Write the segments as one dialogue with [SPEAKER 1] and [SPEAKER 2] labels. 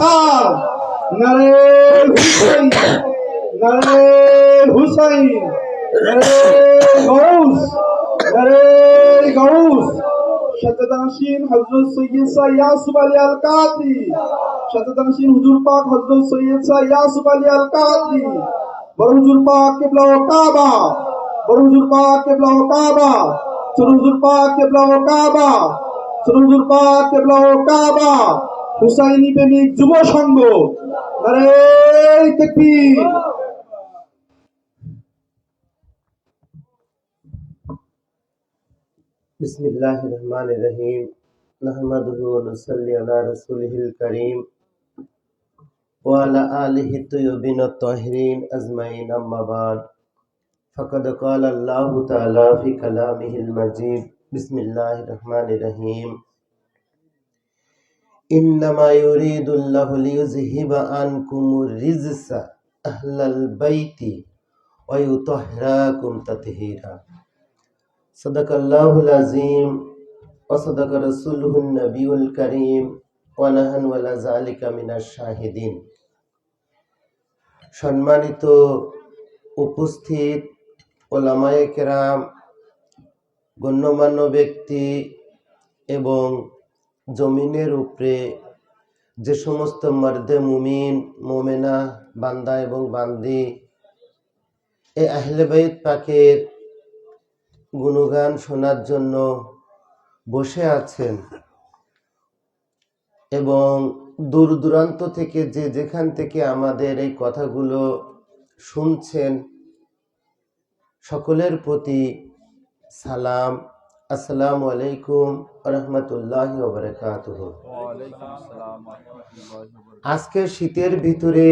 [SPEAKER 1] ছাড় নারে হুসাইন নারে হুসাইন নারে গৌস নারে গৌস শতদাসীন হযরত সৈয়দ শাহ ইয়াসুফ আলী আল কাদরি শতদাসীন হুজুর পাক হযরত সৈয়দ শাহ ইয়াসুফ আলী আল কাদরি বড় হুজুর পাক কিবলা ও কাবা বড় হুজুর পাক কিবলা ও কাবা ছোট হুজুর পাক কিবলা ও কাবা ছোট হুজুর পাক কিবলা ও কাবা হুসাইনি প্রেমিক যুব সংঘ নারে তাকবীর
[SPEAKER 2] بسم الله الرحمن الرحيم نحمده ونصلي على رسوله الكريم وعلى آله الطيبين الطاهرين أجمعين أما بعد فقد قال الله تعالى في كلامه المجيد بسم الله الرحمن الرحيم إنما يريد الله ليذهب عنكم الرجس أهل البيت ويطهركم تطهيرا صدق الله العظيم وصدق رسوله النبي الكريم ونحن ولا ذلك من الشاهدين সম্মানিত উপস্থিত ওলামায়ে কেরাম গণ্যমান্য ব্যক্তি এবং জমিনের উপরে যে সমস্ত মর্দে মুমিন, মোমেনা, বান্দা এবং বান্দি, এ আহলে বাইত পাকের গুণগান শোনার জন্য বসে আছেন এবং দূর দূরান্ত থেকে যে যেখান থেকে আমাদের এই কথাগুলো শুনছেন, সকলের প্রতি সালাম আসসালামু আলাইকুম রহমতুল্লাহ বারকাত আজকে শীতের ভিতরে,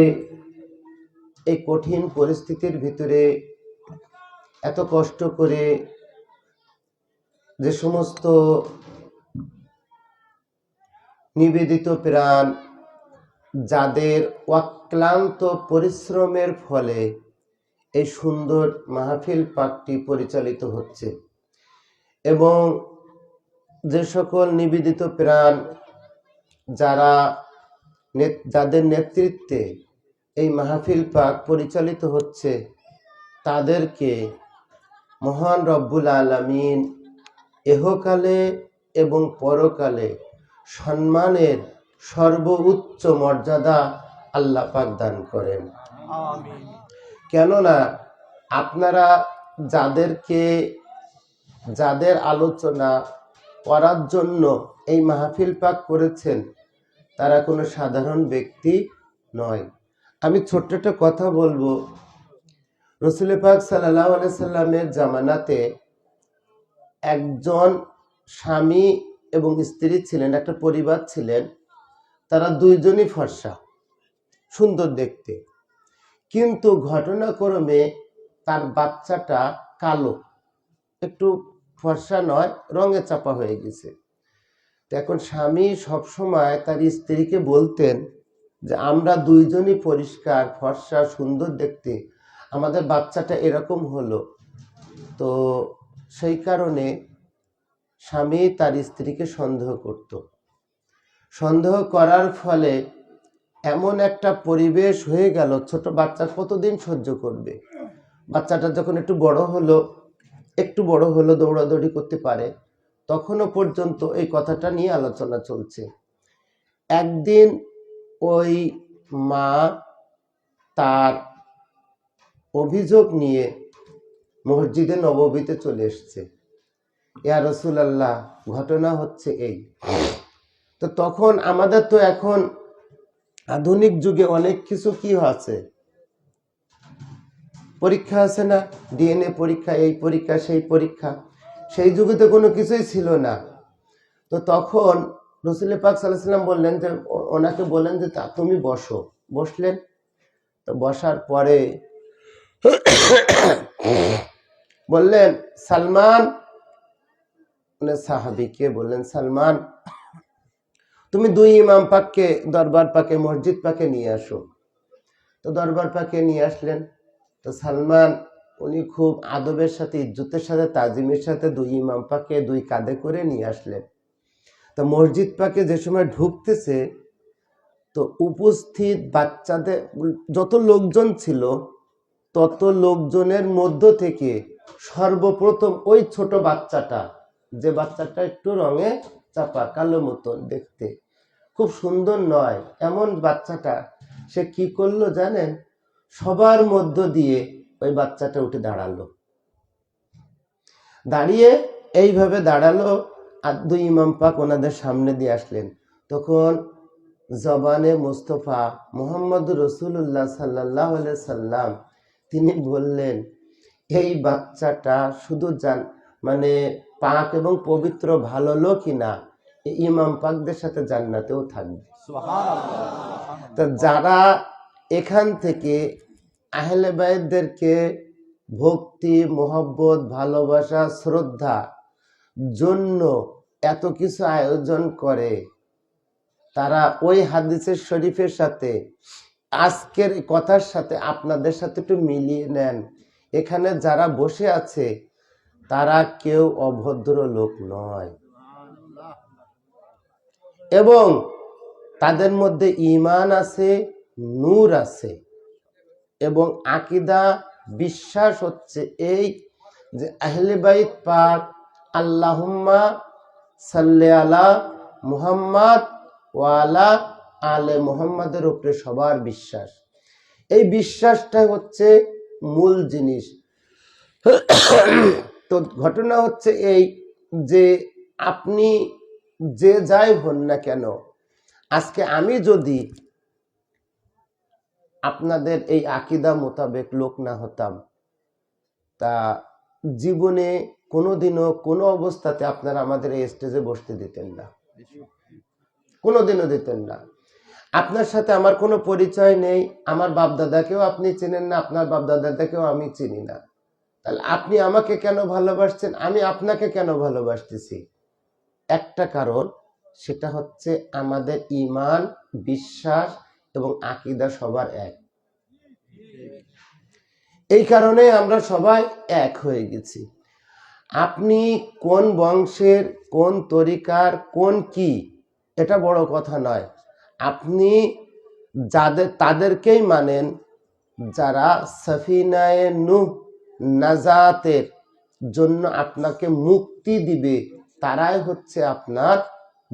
[SPEAKER 2] এই কঠিন পরিস্থিতির ভিতরে, এত কষ্ট করে যে সমস্ত নিবেদিত প্রাণ, যাদের অক্লান্ত পরিশ্রমের ফলে এই সুন্দর মাহফিল পাকটি পরিচালিত হচ্ছে। এবং যে সকল নিবেদিত প্রাণ যারা যাদের নেতৃত্বে এই মাহফিল পাক পরিচালিত হচ্ছে তাদেরকে মহান রব্বুল আলামিন এহকালে এবং পরকালে সম্মানের সর্বোচ্চ মর্যাদা আল্লাহ পাক দান করেন। কেননা আপনারা যাদেরকে যাদের আলোচনা করার জন্য এই মাহফিল পাক করেছেন, তারা কোনো সাধারণ ব্যক্তি নয়। আমি ছোট্ট একটা কথা বলব। রসুল পাক সাল্লাহ সাল্লামের জামানাতে একজন স্বামী এবং স্ত্রী ছিলেন, একটা পরিবার ছিলেন, তারা দুইজনই ফর্সা, সুন্দর দেখতে। কিন্তু ঘটনাক্রমে তার বাচ্চাটা কালো, একটু ফর্সা নয়, রঙে চাপা হয়ে গেছে। এখন স্বামী সবসময় তার স্ত্রীকে বলতেন যে, আমরা দুইজনই পরিষ্কার, ফর্সা, সুন্দর দেখতে। আমাদের বাচ্চাটা এরকম হলো। তো সেই কারণে স্বামী তার স্ত্রীকে সন্দেহ করত। সন্দেহ করার ফলে এমন একটা পরিবেশ হয়ে গেল, ছোট বাচ্চা কতদিন সহ্য করবে? বাচ্চাটা যখন একটু বড় হলো একটু বড় হলো, দৌড়াদৌড়ি করতে পারে, তখনও পর্যন্ত এই কথাটা নিয়ে আলোচনা চলছে। একদিন ওই মা তার অভিযোগ নিয়ে মসজিদে নববীতে চলে এসছে। ইয়া রসুলাল্লাহ, ঘটনা হচ্ছে এই। তো তখন আমাদের তো এখন আধুনিক যুগে অনেক কিছু কি আছে? পরীক্ষা আছে না? ডিএনএ পরীক্ষা, এই পরীক্ষা, সেই পরীক্ষা। সেই যুগে তো কোনো কিছুই ছিল না। তো তখন রসুল পাক সাল্লাম বললেন যে ওনাকে বললেন যে, তা তুমি বসো। বসলেন। তো বসার পরে বললেন, সালমান। মানে সাহাবিকে বললেন, সালমান, তুমি দুই ইমাম পাককে, দরবার পাকে, মসজিদ পাকে নিয়ে আসো। তো দরবার পাকে নিয়ে আসলেন। তো সালমান, উনি খুব আদবের সাথে, ইজ্জতের সাথে, তাজিমের সাথে দুই ইমাম পাকে দুই কাঁধে করে নিয়ে আসলেন। তো মসজিদ পাকে যে সময় ঢুকতেছে, তো উপস্থিত বাচ্চাদের, যত লোকজন ছিল, তত লোকজনের মধ্য থেকে সর্বপ্রথম ওই ছোট বাচ্চাটা, যে বাচ্চাটা একটু রঙে চাপা, কালো মতন দেখতে, খুব সুন্দর নয়, এমন বাচ্চাটা, সে কি করল জানেন? সবার মধ্য দিয়ে ওই বাচ্চাটা উঠে দাঁড়াল। দাঁড়িয়ে এইভাবে দাঁড়াল আর দুই ইমাম পাক ওনাদের সামনে দিয়ে আসলেন। তখন জবানে মুস্তফা মোহাম্মদ রসুল্লাহ সাল্লাহ সাল্লাম তিনি বললেন এই বাচ্চাটা শুধু জান মানে পাক এবং পবিত্র ভালো লোকই না ইমাম পাকদের সাথে জান্নাতেও থাকবে। তা যারা এখান থেকে আহলে বাইদদেরকে ভক্তি, মোহব্বত, ভালোবাসা, শ্রদ্ধা, জন্য এত কিছু আয়োজন করে। তারা ওই হাদিসের শরীফের সাথে, আজকের কথার সাথে আপনাদের সাথে একটু মিলিয়ে নেন। এখানে যারা বসে আছে, তারা কেউ অভদ্র লোক নয়। এবং তাদের মধ্যে ইমান আছে নূর আছে। এবং আকিদা, বিশ্বাস হচ্ছে এই যে আহলে বাইত পাক, আল্লাহুম্মা সাল্লে আলা মুহাম্মদ ওয়ালা আলে মুহাম্মাদের উপরে সবার বিশ্বাস। এই বিশ্বাসটা হচ্ছে মূল জিনিস। তো ঘটনা হচ্ছে এই যে আপনি যে যাই হন না কেন, আজকে আমি যদি আপনাদের এই আকিদা মোতাবেক লোক না হতাম। তা জীবনে কোনোদিনও কোনো অবস্থাতে আপনারা আমাদের এই স্টেজে বসতে দিতেন না। কোনোদিনও দিতেন না। আপনার সাথে আমার কোনো পরিচয় নেই। আমার বাপদাদাকেও আপনি চেনেন না, আপনার বাপদাদাকেও আমি চিনি না। তাহলে আপনি আমাকে কেন ভালোবাসছেন? আমি আপনাকে কেন ভালোবাসতেছি? একটা কারণ, সেটা হচ্ছে আমাদের ইমান, বিশ্বাস এবং আকিদা সবার এক। এই কারণে আমরা সবাই এক হয়ে গেছি। আপনি কোন বংশের, কোন তরিকার, কোন কি, এটা বড় কথা নয়। আপনি যাদের, তাদেরকেই মানেন যারা সফিনায়ে নূহ, নাজাতের জন্য আপনাকে মুক্তি দিবে, তারাই হচ্ছে আপনার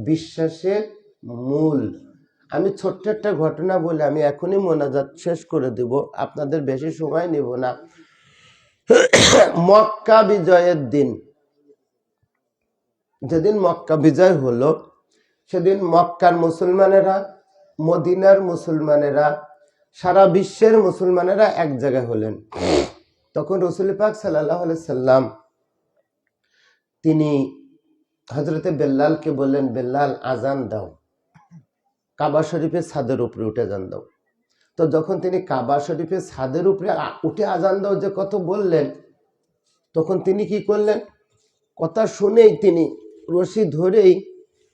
[SPEAKER 2] বিশ্বাসের মূল। আমি ছোট্ট একটা ঘটনা বলে আমি এখনই মোনাজাত শেষ করে দেব। আপনাদের বেশি সময় নেব না। মক্কা বিজয়ের দিন। যেদিন মক্কা বিজয় হলো, সেদিন মক্কার মুসলমানেরা, মদিনার মুসলমানেরা, সারা বিশ্বের মুসলমানেরা এক জায়গায় হলেন। তখন রসুল পাক সাল্লাহ সাল্লাম তিনি হজরতে বেল্লালকে বললেন, বেল্লাল আজান দাও। কাবা শরীফের ছাদের উপরে উঠে যান দাও। তো যখন তিনি কাবা শরীফের ছাদের উপরে উঠে আজান দাও যে কত বললেন, তখন তিনি কি করলেন? কথা শুনেই তিনি রশি ধরেই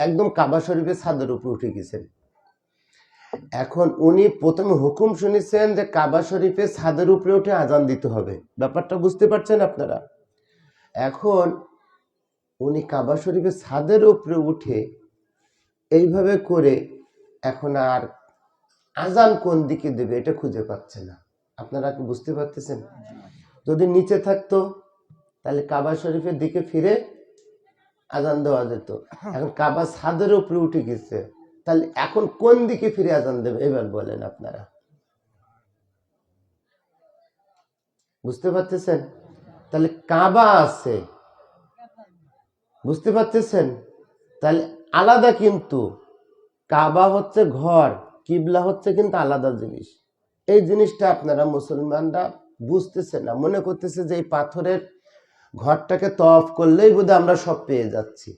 [SPEAKER 2] একদম কাবা শরীফের ছাদের উপরে উঠে গেছেন। এখন উনি প্রথমে হুকুম শুনেছেন যে কাবা শরীফের ছাদের উপরে উঠে আজান দিতে হবে। ব্যাপারটা বুঝতে পারছেন আপনারা? এখন উনি কাবা শরীফের ছাদের উপরে উঠে এইভাবে করে এখন আর আজান কোন দিকে দেবে এটা খুঁজে পাচ্ছে না। আপনারা কি বুঝতে পারতেছেন? যদি নিচে থাকতো তাহলে কাবা শরীফের দিকে ফিরে আজান দেওয়া যেত। এখন কাবা ছাদের উপরে উঠে গেছে তাহলে এখন কোন দিকে ফিরে আজান দেবে? এবার বলেন আপনারা। বুঝতে পারতেছেন? তাহলে কাবা আছে। বুঝতে পারতেছেন? তাহলে আলাদা কিন্তু কাবা হচ্ছে ঘর, কিবলা হচ্ছে কিন্তু আলাদা জিনিস। এই জিনিসটা আপনারা মুসলমানরা বুঝতেছে না, মনে করতেছে যে এই পাথরের ঘরটাকে তফ করলেই বোধহয় আমরা সব পেয়ে যাচ্ছি।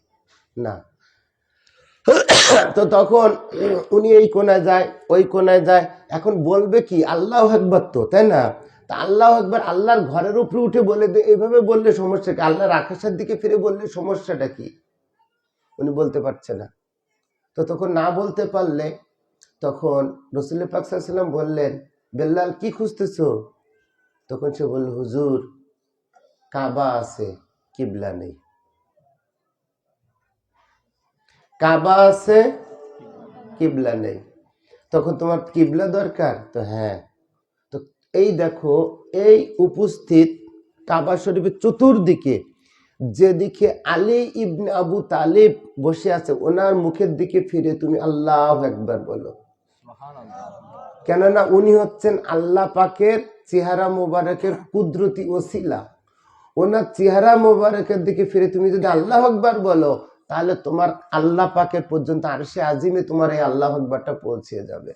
[SPEAKER 2] না। তো তখন উনি এই কোনায় যায়, ওই কোনায় যায়। এখন বলবে কি, আল্লাহ একবার তো, তাই না? তা আল্লাহ একবার আল্লাহর ঘরের উপরে উঠে বলে দে, এইভাবে বললে সমস্যা কি? আল্লাহর আকাশের দিকে ফিরে বললে সমস্যাটা কি? উনি বলতে পারছে না। তো তখন না বলতে পারলে তখন রসুল পাক সাল্লাম বললেন, বেল্লাল, কি খুঁজতেছ? তখন সে বলল, হুজুর, কাবা আছে, কিবলা নেই। কাবা আছে, কিবলা নেই। তখন তোমার কিবলা দরকার? তো হ্যাঁ। তো এই দেখো, এই উপস্থিত কাবা শরীফের চতুর্দিকে যেদিকে আলী ইবনে আবু তালিব বসে আছে ওনার মুখের দিকে ফিরে তুমি আল্লাহ একবার বলো। কেননা উনি হচ্ছেন আল্লাহ পাকের চেহারা মোবারকের কুদরতি ওসিলা। ওনার চেহারা মোবারকের দিকে ফিরে তুমি যদি আল্লাহ আকবার বলো তাহলে তোমার আল্লাহ পাকের পর্যন্ত আর সে আজিমে তোমার এই আল্লাহ আকবারটা পৌঁছে যাবে।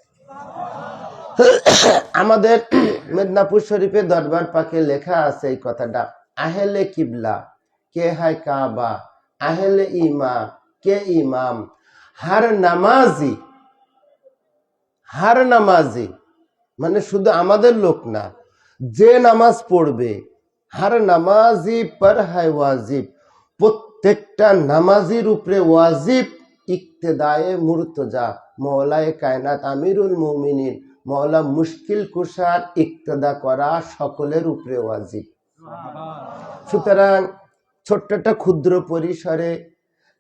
[SPEAKER 2] আমাদের মেদিনীপুর শরীফে দরবার পাকে লেখা আছে এই কথাটা আহেলে কিবলা। কে হায় কাবা আহেলে ইমা কে ইমাম হার নামাজি হার নামাজি মানে শুধু আমাদের লোক না যে নামাজ পড়বে হার নামাজি পর হায় ওয়াজিব প্রত্যেকটা নামাজির উপরে ওয়াজিব ইক্তেদায়ে মুরতজা মৌলায় কায়নাত আমিরুল মুমিনিন মৌলা মুশকিল কুষার ইক্তেদা করা সকলের উপরে ওয়াজিব সুতরাং ছোট্ট একটা ক্ষুদ্র পরিসরে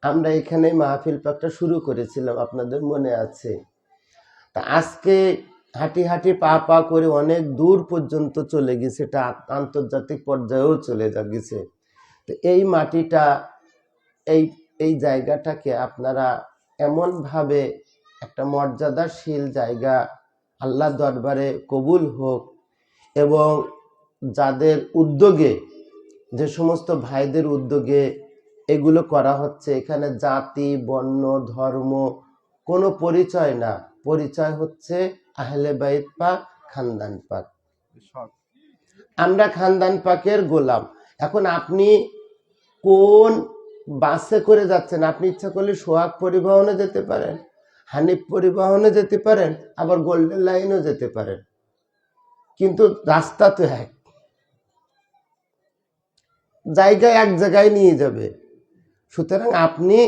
[SPEAKER 2] আমরা এখানে মাহফিল পাকটা শুরু করেছিলাম, আপনাদের মনে আছে। তা আজকে হাঁটি হাঁটি পা পা করে অনেক দূর পর্যন্ত চলে গেছে এটা আন্তর্জাতিক পর্যায়েও চলে যা গেছে। তো এই মাটিটা, এই এই জায়গাটাকে আপনারা এমনভাবে একটা মর্যাদাশীল জায়গা আল্লাহ দরবারে কবুল হোক এবং যাদের উদ্যোগে যে সমস্ত ভাইদের উদ্যোগে এগুলো করা হচ্ছে এখানে জাতি বর্ণ ধর্ম কোনো পরিচয় না। পরিচয় হচ্ছে আহলে বাইত পাক খানদান পাক। আমরা খানদান পাকের গোলাম। এখন আপনি কোন বাসে করে যাচ্ছেন? আপনি ইচ্ছা করলে সোহাগ পরিবহনে যেতে পারেন হানিফ পরিবহনে যেতে পারেন আবার গোল্ডেন লাইনও যেতে পারেন। কিন্তু রাস্তা তো এক। জায়গায় এক জায়গায় নিয়ে যাবে। সুতরাং আপনি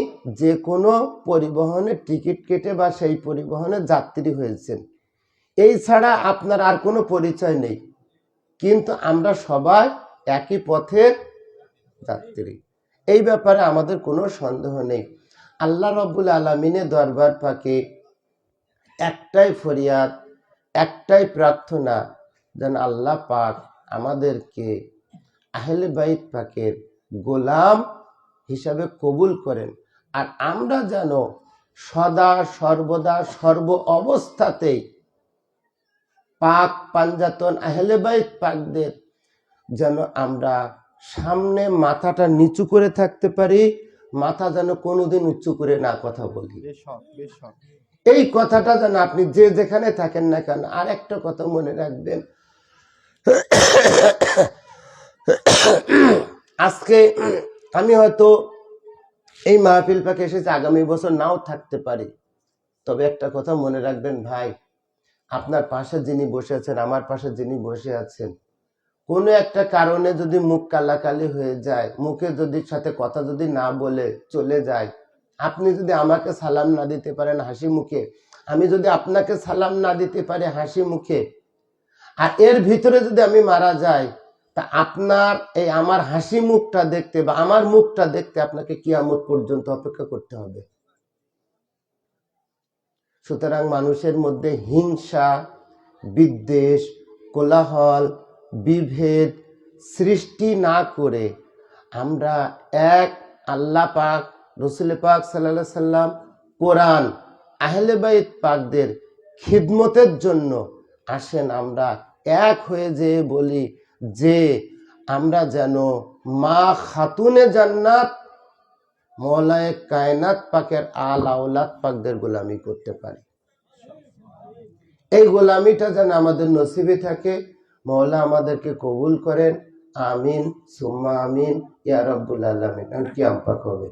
[SPEAKER 2] যে কোনো পরিবহনের টিকিট কেটে বা সেই পরিবহনে যাত্রী হয়েছেন, এই ছাড়া আপনার আর কোনো পরিচয় নেই। কিন্তু আমরা সবাই একই পথের যাত্রী। এই ব্যাপারে আমাদের কোনো সন্দেহ নেই। আল্লাহ রব্বুল আলমিনের দরবার পাকে একটাই ফরিয়াদ, একটাই প্রার্থনা, যেন আল্লাহ পাক আমাদেরকে আহলে বাইত পাকের গোলাম হিসাবে কবুল করেন। আর আমরা যেন সদা সর্বদা সর্ব অবস্থাতেই পাক পাঞ্জাতন আহলে বাইত পাকদের যেন আমরা সামনে মাথাটা নিচু করে থাকতে পারি মাথা যেন কোনোদিন উঁচু করে না কথা বলি। এই কথাটা যেন আপনি যে যেখানে থাকেন না কেন আর একটা কথা মনে রাখবেন। আজকে আমি হয়তো এই মাহফিল পাকে এসেছি, আগামী বছর নাও থাকতে পারি। তবে একটা কথা মনে রাখবেন ভাই, আপনার পাশে যিনি বসে আছেন, আমার পাশে যিনি বসে আছেন, কোনো একটা কারণে যদি মুখ কালাকালি হয়ে যায়, মুখে যদি সাথে কথা যদি না বলে চলে যায়, আপনি যদি আমাকে সালাম না দিতে পারেন হাসি মুখে, আমি যদি আপনাকে সালাম না দিতে পারি হাসি মুখে, আর এর ভিতরে যদি আমি মারা যাই তা আপনার এই আমার হাসি মুখটা দেখতে বা আমার মুখটা দেখতে আপনাকে কিয়ামত পর্যন্ত অপেক্ষা করতে হবে। সুতরাং মানুষের মধ্যে হিংসা, বিদ্বেষ, কোলাহল, বিভেদ সৃষ্টি না করে আমরা এক আল্লাহ পাক, রসুল পাক সাল্লা সাল্লাম, কোরআন, আহলে বাইত পাকদের খিদমতের জন্য আসেন আমরা এক হয়ে যে বলি যে আমরা যেন মা খাতুনে জান্নাত, মৌলায় কায়নাত পাকের আল আওলাদ পাকদের গোলামি করতে পারি। এই গোলামিটা যেন আমাদের নসিবে থাকে, মৌলা আমাদেরকে কবুল করেন, আমিন, সুম্মা আমিন, ইয়া রব্বুল আলমিন। কি কি আমপাক হবে?